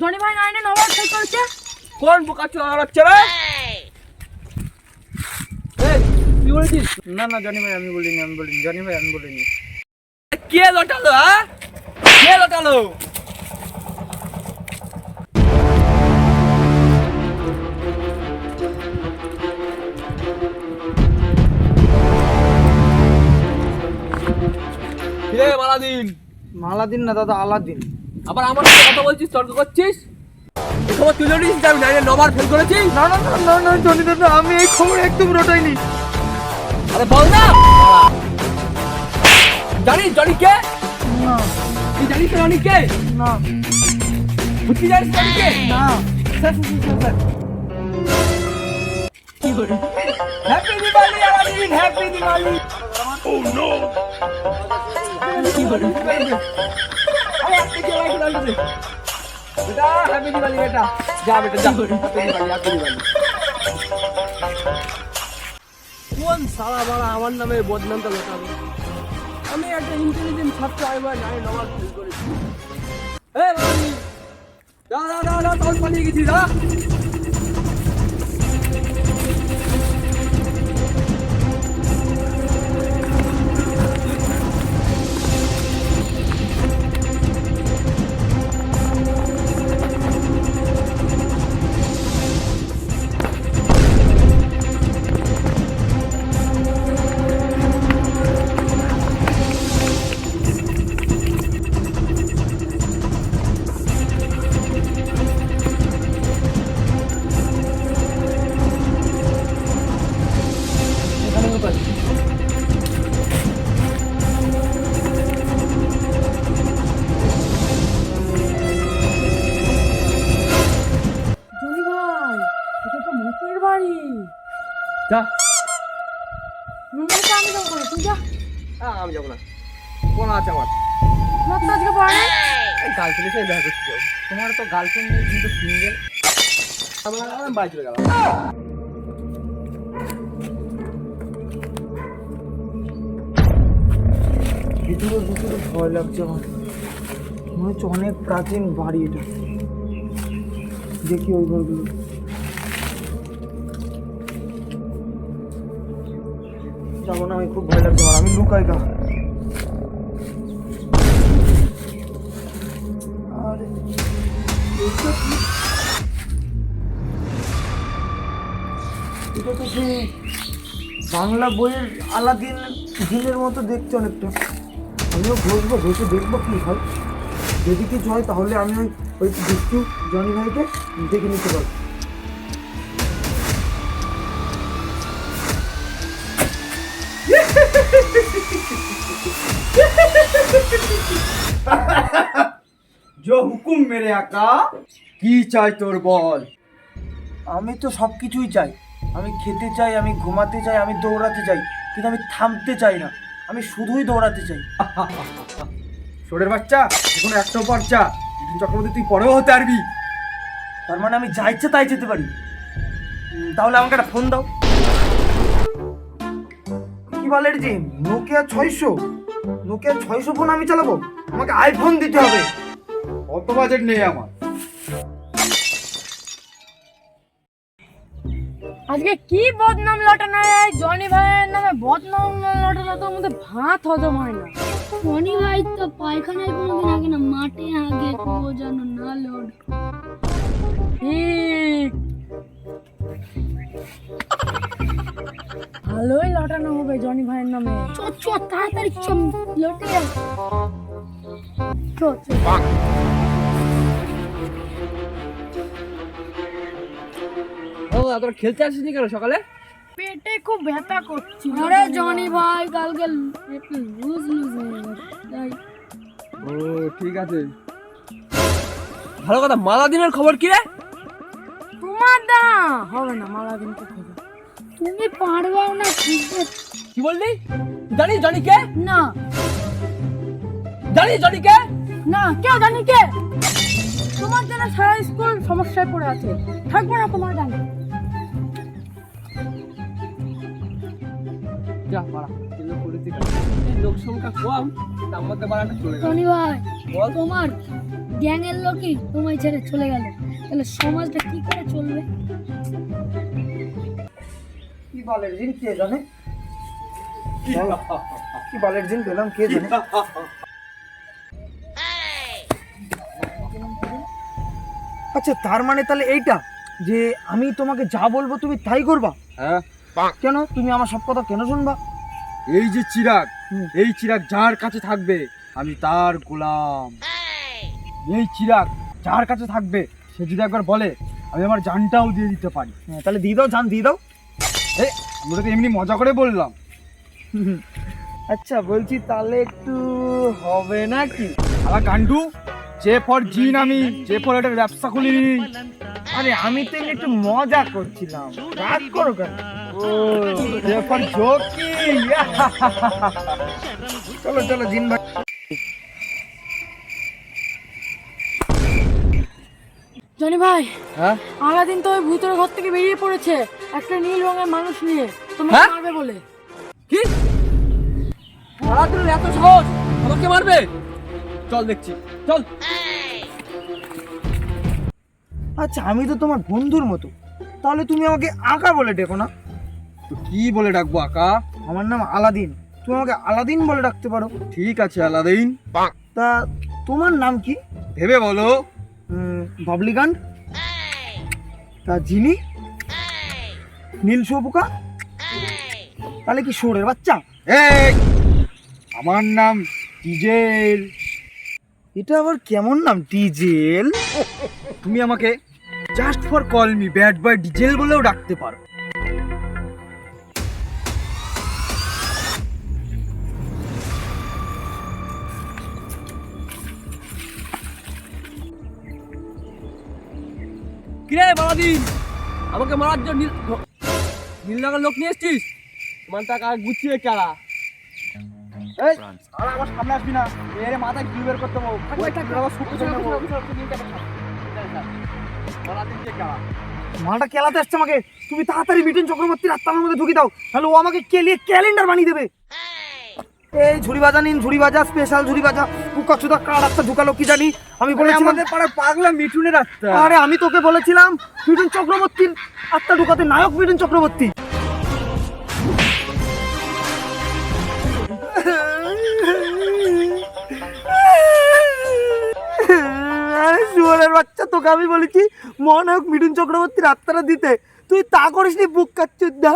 Johnny ভাই নাইনে নবার fail করেছে কোন বোকা চড়াচ্ছে রে? এই, কি বলেছিস? না না জনি ভাই আমি বলিনি আমি বলিনি জনি ভাই আমি বলিনি। কে লটালো হ্যাঁ? কে লটালো? কিরে মালাদিন? মালা দিন না দাদা আলাদিন। আবার আমার সাথে কথা বলছিস তর্ক করছিস? খবর তুলে নিয়েছিস আমি নাইনে নবার ফেল করেছি। না না না না না জনি দাদা আমি এই খবর একদম রটাইনি আরে বল না। জানিস জনি কে? না। তুই জানিস জনি কে? না। বুঝতে জানিস জনি কে? না। Sir sir sir happy Diwali Aladdin happy Diwali oh no কি কোন সারা বাড়া আমার নামে বদনামটা লোটাবে আমি একটা ইন্টেলিজেন্ট ছাত্র জানি নবার ফেল করেছি এ বাড়ি দা দা দা দা তোর পালিয়ে গেছি দা যা আমি যাব তুই যা। আমি যাব না। কোন আছে আমার। তোমার তো আজকে পড়া নেই গার্লফ্রেন্ডের সাথে দেখা করতে যাব তোমার তো গার্লফ্রেন্ড নেই কিন্তু সিঙ্গেল আমরা আমি বাড়ি চলে গেলাম। ভিতরে ভিতরে ভয় লাগছে আমার। মনে হচ্ছে অনেক প্রাচীন বাড়ি এটা। দেখি ওই ঘরগুলো। যাব না, আমি খুব ভয় লাগছে আমার আমি লুকাই গা। আরে, এটা তো সেই বাংলা বইয়ের আলাদিন দিনের মতো দেখতে অনেকটা। আমিও বসবো বসে দেখব কি হয়। যদি কিছু হয়, তাহলে আমি ওই ওই বিষ্ণু জনি ভাইকে দেখে নিতে পারব। জো হুকুম মেরে আকা কি চাই তোর বল আমি তো সব কিছুই চাই। আমি খেতে চাই আমি ঘুমাতে চাই আমি দৌড়াতে চাই কিন্তু আমি থামতে চাই না। আমি শুধুই দৌড়াতে চাই। সোরের বাচ্চা এখন একটা পর্চা চক্রবর্তী তুই পরেও হতে পারবি। তার মানে আমি যা ইচ্ছে তাই যেতে পারি। তাহলে আমাকে একটা ফোন দাও। কি বলে নোকিয়া ছয়শো নোকিয়া ছয়শো ফোন আমি চালাবো আমাকে আইফোন দিতে হবে। অত বাজেট নেই আমার। আজকে কি বদনাম লটানো হয়? জনি ভাইয়ের নামে বদনাম লটানো তো মধ্যে ভাত হজম হয় না। শনি ভাই তো পায়খানায় কোনোদিন আগে না মাঠে আগে কুয়ো যেন না লোড ঠিক। ভালোই লটানো হবে জনি ভাইয়ের নামে। চ চ তাড়াতাড়ি চ লোটে যা। চ চ। ও তোরা খেলতে আসিসনি কেন সকালে? পেটে খুব ব্যথা করছিল আরে জনি ভাই কালকে একটু লুজ লুজ হয়ে ও ঠিক আছে। ভালো কথা মালাদিনের খবর কি রে? তোমার দ্বারা। হবে না মালা দিনকে খবর। তুমি পারবাও না খুঁজতে কি বললি? জানিস জনি কে না। জানিস জনি কে না কেউ জানি কে তোমার জন্য সারা স্কুল সমস্যায় পড়ে আছে। থাকবে না তোমার জানি। যা বাড়া। এগুলো করেছি লোক সংখ্যা কম তার মধ্যে বাড়াটা চলে গেল। জনি ভাই বল। তোমার গ্যাংয়ের লোকই তোমায় ছেড়ে চলে গেল। তাহলে সমাজটা কি করে চলবে? কি বালের জিন কে জানে? কি বালের জিন পেলাম কে জানে? আচ্ছা তার মানে তাহলে এইটা যে আমি তোমাকে যা বলব তুমি তাই করবা? হ্যাঁ। কেন? তুমি আমার সব কথা কেন শুনবা? এই যে চিরাগ। এই চিরাগ যার কাছে থাকবে আমি তার গোলাম। এই চিরাগ যার কাছে থাকবে সে যদি একবার বলে আমি আমার জানটাও দিয়ে দিতে পারি। হ্যাঁ, তাহলে দিয়ে দাও জান দিয়ে দাও। আমরা তো এমনি মজা করে বললাম। আচ্ছা বলছি তাহলে একটু হবে নাকি? আমার গান্ডু যে পর জিন আমি যে পর একটা ব্যবসা খুলিনি। আরে আমি তো এমনি একটু মজা করছিলাম। রাগ করো কেন? ও যে জোকি। চলো চলো জিন ভাই। জনি ভাই হ্যাঁ? আলাদিন তো ওই ভূতের ঘর থেকে বেরিয়ে পড়েছে। একটা নীল রঙের মানুষ নিয়ে। তোমাকে হ্যাঁ? মারবে বলে। কি? সারাদিন এত সাহস? আমাকে মারবে? চল দেখছি। চল। আচ্ছা আমি তো তোমার বন্ধুর মতো। তাহলে তুমি আমাকে আঁকা বলে ডেকো না? তো কি বলে ডাকবো আকা? আমার নাম আলাদিন। তুমি আমাকে আলাদিন বলে ডাকতে পারো। ঠিক আছে আলাদিন। তা তোমার নাম কি? ভেবে বলো। বাবলিগান? তা জিনি? নীল শুয়োপোকা? তাহলে কি সোরের বাচ্চা? এই! আমার নাম ডিজেল এটা আবার কেমন নাম ডিজেল তুমি আমাকে just for call me bad boy Diesel বলেও ডাকতে পারো। কিরে আমাকে মারার জন্য লোক নিয়ে এসছিস তোমার টাকা গুছিয়ে কারা এই আর আমার সামনে আসবি না এর মাথায় বের করতে নেব। মালটা কেলাতে আসছে আমাকে তুমি তাড়াতাড়ি মিঠুন চক্রবর্তীর আত্মার মধ্যে ঢুকি দাও তাহলে ও আমাকে কেলিয়ে ক্যালেন্ডার বানিয়ে দেবে এই ঝুড়ি বাজা নিন ঝুড়ি বাজা স্পেশাল ঝুড়ি বাজা। কুকা চুদা কার আত্মা ঢুকালো কি জানি? আমি বলে আমাদের পাড়ার পাগলা মিঠুনের আত্মা আরে আমি তোকে বলেছিলাম মিঠুন চক্রবর্তীর আত্মা ঢুকাতে নায়ক মিঠুন চক্রবর্তী। আরে বাচ্চা তোকে আমি বলেছি মহানায়ক মিঠুন চক্রবর্তীর আত্মাটা দিতে। তুই তা করিস নি বুক কাচ্চুর দা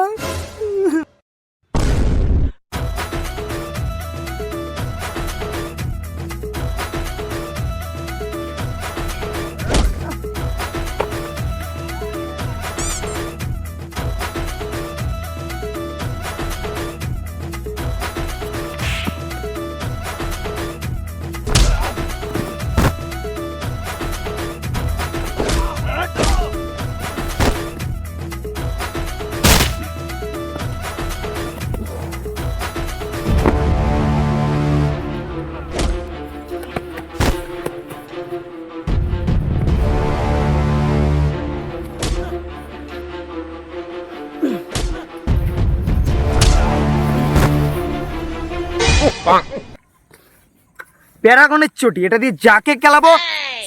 প্যারাগনের চটি এটা দিয়ে যাকে খেলাবো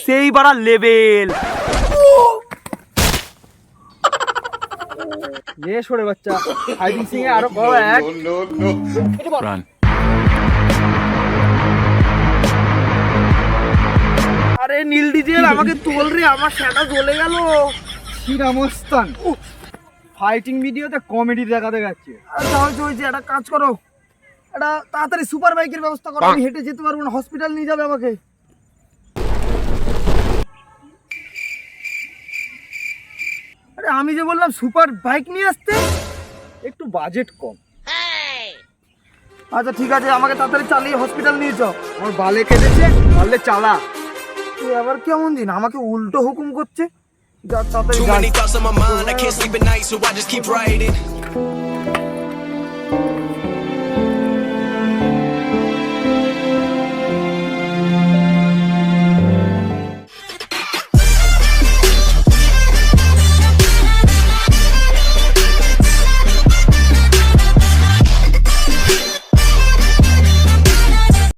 সেই বাড়া লেভেল এ সরে বাচ্চা ফাইটিং সিং এ আরও বড় এক। আরে নীল ডিজেল আমাকে তোল রে আমার সেটা জ্বলে গেল। শ্রীরামস্তান ফাইটিং ভিডিওতে কমেডি দেখাতে গেছে তাহলে যে একটা কাজ করো। একটা তাড়াতাড়ি সুপার বাইকের ব্যবস্থা করো আমি হেঁটে যেতে পারব না হসপিটাল নিয়ে যাবে আমাকে। আরে আমি যে বললাম সুপার বাইক নিয়ে আসতে একটু বাজেট কম। আচ্ছা ঠিক আছে আমাকে তাড়াতাড়ি চালিয়ে হসপিটাল নিয়ে যাও। আমার বালে কেটেছে পারলে চালা। এ আবার কেমন দিন? আমাকে উল্টো হুকুম করছে। যা তাড়াতাড়ি